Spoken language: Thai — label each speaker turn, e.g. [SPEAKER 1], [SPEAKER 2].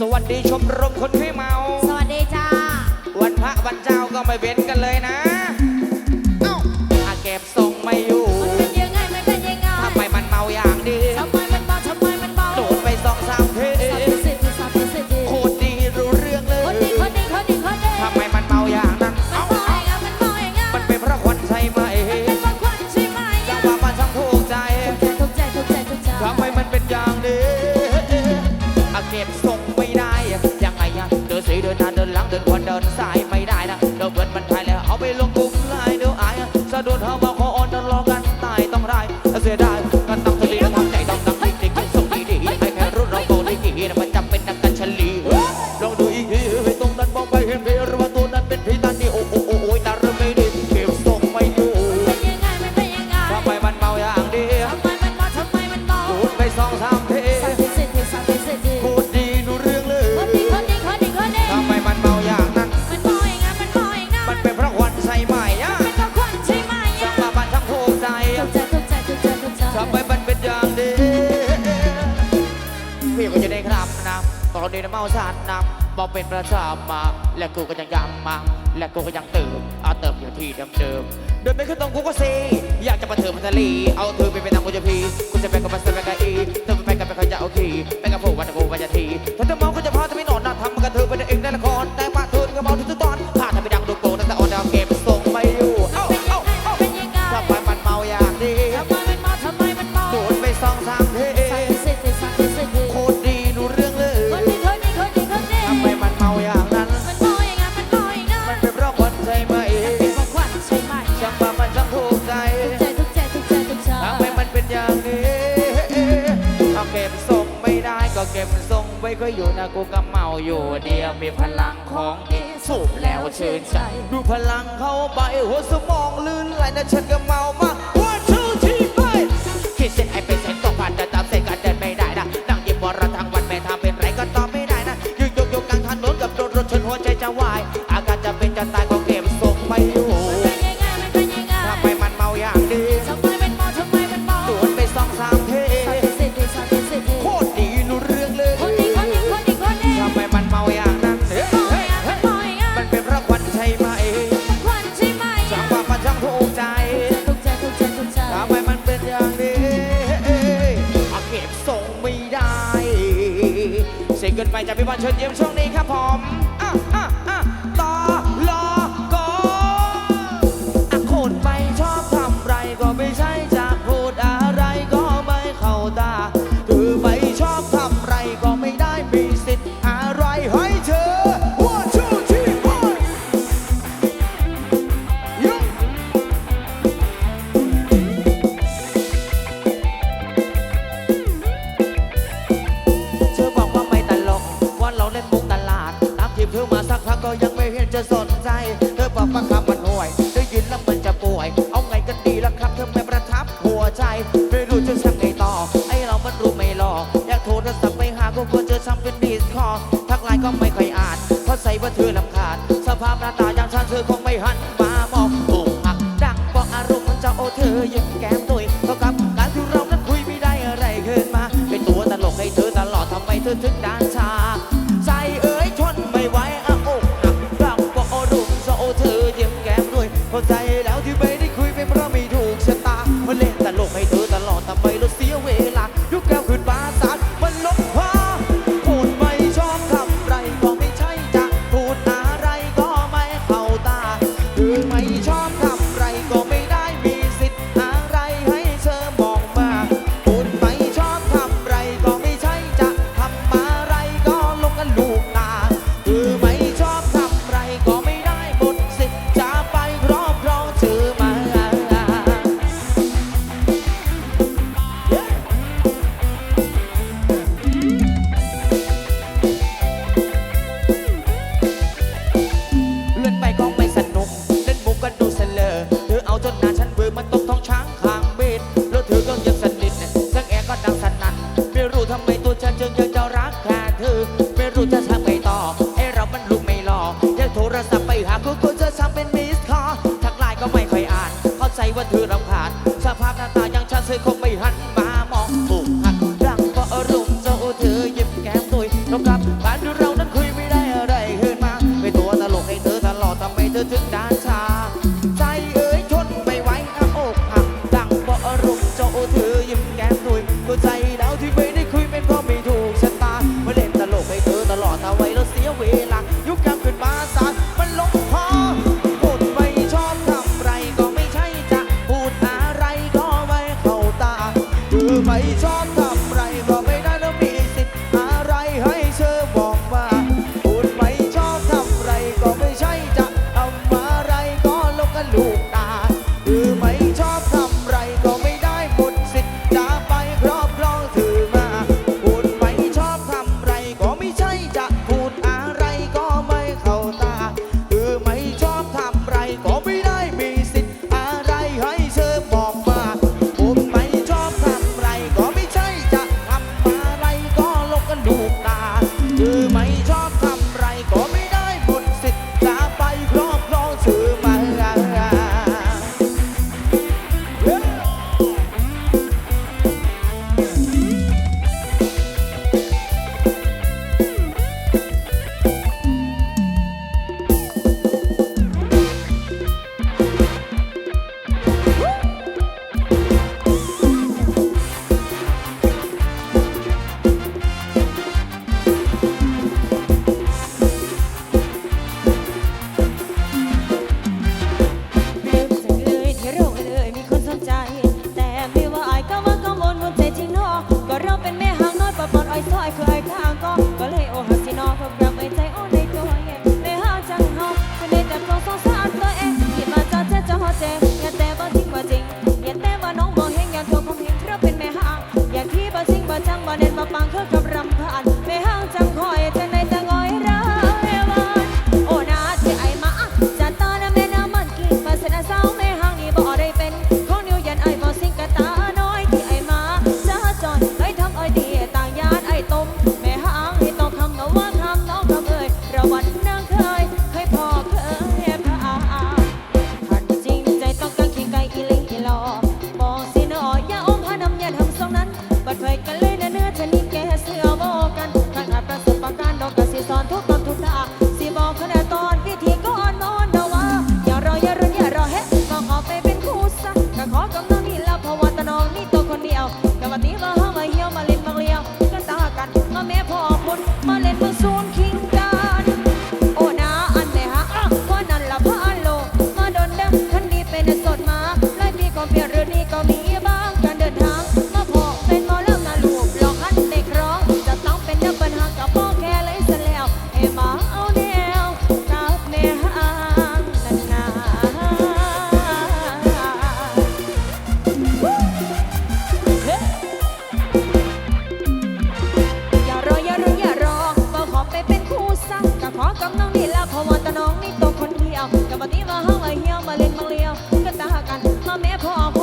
[SPEAKER 1] สวัสดีชมรมคนให้เมา
[SPEAKER 2] สวัสดีจ้า
[SPEAKER 1] วันพระวันเจ้าก็ไม่เว้นกันเลยนะ เดิ
[SPEAKER 2] นทา
[SPEAKER 1] ง
[SPEAKER 2] เคนดีนะเมาสาน
[SPEAKER 1] นำบอกเป็นประชา
[SPEAKER 2] มา
[SPEAKER 1] และกูก็ยังยำมาและกูก็ยังเติมเอาเติมอยู่ที่เดิมๆเดินไปขึ้นตรงกูก็ซีอยากจะมาเถิดมันทะลีเอาเธอไปเป็นนางกูจะพีกูจะไปกับมาสเตอร์แบอีเธอไปกับไปกับยาโอเคไปกับผู้วันกู
[SPEAKER 2] วันยา
[SPEAKER 1] ทีถ้า
[SPEAKER 2] เธ
[SPEAKER 1] อมอง ก็บทรงไว้ก็อยู่นะกูก็เมาอยู่เดียวมีพลังของดีสูบแล้วชื่นใจดูพลังเขาใบหัวสมองลื่นไหลนะฉันก็เมามาก ไปจากพี่บอลเชิญยิ้มช่วงนี้ครับผมอะอะอะ นใจ เธอบอกว่าคำมันห่วยได้ยินแล้วมันจะป่วย เอาไงกันดีล่ะครับเธอไม่ประทับหัวใจ ไม่รู้จะทำไงต่อ ไอเรามันรู้ไม่หลอกอยากโทรศัพท์ไปหาก็กลัวเจอทำเป็นดีสคอทักไลน์ก็ไม่ค่อยอ่าน เพราะใส่ว่าเธอลำคาญสภาพหน้าตาอย่างฉันเธอคงไม่หันมามองโอ่งหักดังบอกอารมณ์มันจะโอเธอยังแก้มตุยเท่ากับการที่เรานั้นคุยไม่ได้อะไรขึ้นมา เป็นตัวตลกให้เธอตลอดทำไมเธอถึงด้านชา่รู้ทำไมตัวฉันจึงยังจะรักแค่เธอ ไม่รู้จะทำไงต่อไอเรามันลูกไม่หลอกอยาโทรศัพท์ไปหาคุณคุจะทำเป็นมิสคอทักไลน์ก็ไม่ค่อยอ่าน เข้าใจว่าเธอรำคาญสภาพหน้าตายังฉันเธอคงไม่หันมามองถูกหักดังาะอารมณ์เจ้าเธอยิ้มแก้มตุย
[SPEAKER 2] น้องกลับบ้านดู ก็ว่าก็มวลหัวใจจริงนาะก็เราเป็นแม่หางน้อยปอปอนอ้อยซอยคืออ้อยข้างก็ก็เลยโอหักสิเนอเพราะรักไม่ใจโอ้ในตัวเองในหาจังเฮาเป็นได้แต่เพอาสงสารตัวเองคิดมาจ้าเจ๊จะหัวใจอย่าแต่ว่าจริงว่าจริงอย่าแต่ว่าน้องมองเห็นอย่าตัวคงเห็นเราเป็นแม่หางอย่าขี้บ่จริงบ่จังบ่เด่นบ่ปังเคือกับรำผ่านแม่หางจังคอยจัใน เลยเหี้ยวมาเล่นมาเลี้ยวกันตากันมาแม่พ่อ